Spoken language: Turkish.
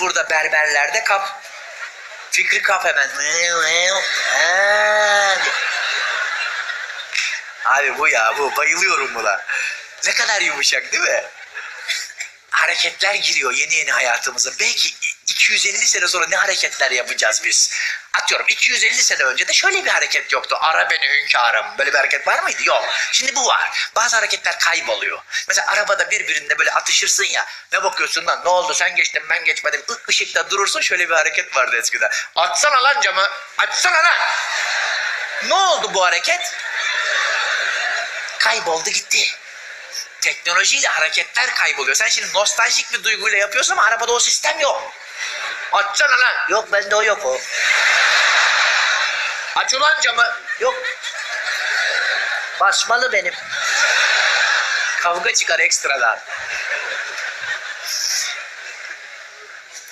Burada berberlerde kap. Fikri kap hemen. Abi bu ya bu bayılıyorum buna. Ne kadar yumuşak değil mi? Hareketler giriyor yeni yeni hayatımıza. Belki 250 sene sonra ne hareketler yapacağız biz? Atıyorum 250 sene önce de şöyle bir hareket yoktu. Ara beni hünkârım. Böyle bir hareket var mıydı? Yok. Şimdi bu var. Bazı hareketler kayboluyor. Mesela arabada birbirinde böyle atışırsın ya. Ne bakıyorsun lan? Ne oldu? Sen geçtin ben geçmedim. Ih, ışıkta durursun. Şöyle bir hareket vardı eskiden. Açsana lan camı. Açsana lan. Ne oldu bu hareket? Kayboldu gitti. Teknolojiyle hareketler kayboluyor. Sen şimdi nostaljik bir duyguyla yapıyorsun ama arabada o sistem yok. Açsana lan. Yok bende o yok o. Aç ulan camı. Yok. Basmalı benim. Kavga çıkar ekstradan.